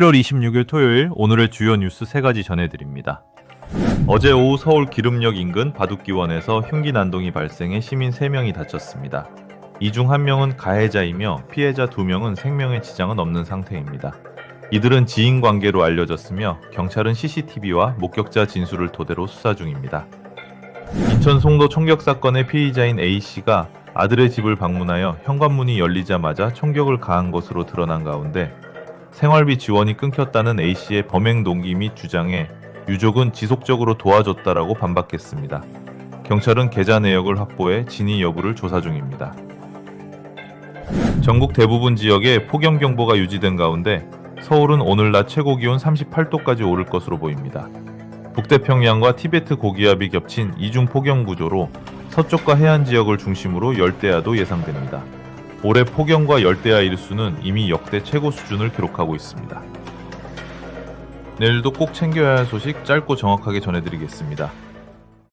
7월 26일 토요일 오늘의 주요 뉴스 세 가지 전해드립니다. 어제 오후 서울 기름역 인근 바둑기원에서 흉기 난동이 발생해 시민 3명이 다쳤습니다. 이중한 명은 가해자이며 피해자 2명은 생명에 지장은 없는 상태입니다. 이들은 지인 관계로 알려졌으며 경찰은 CCTV와 목격자 진술을 토대로 수사 중입니다. 인천 송도 총격 사건의 피의자인 A씨가 아들의 집을 방문하여 현관문이 열리자마자 총격을 가한 것으로 드러난 가운데 생활비 지원이 끊겼다는 A씨의 범행 동기 및 주장에 유족은 지속적으로 도와줬다라고 반박했습니다. 경찰은 계좌 내역을 확보해 진위 여부를 조사 중입니다. 전국 대부분 지역에 폭염 경보가 유지된 가운데 서울은 오늘 낮 최고 기온 38도까지 오를 것으로 보입니다. 북태평양과 티베트 고기압이 겹친 이중 폭염 구조로 서쪽과 해안 지역을 중심으로 열대야도 예상됩니다. 올해 폭염과 열대야 일수는 이미 역대 최고 수준을 기록하고 있습니다. 내일도 꼭 챙겨야 할 소식 짧고 정확하게 전해드리겠습니다.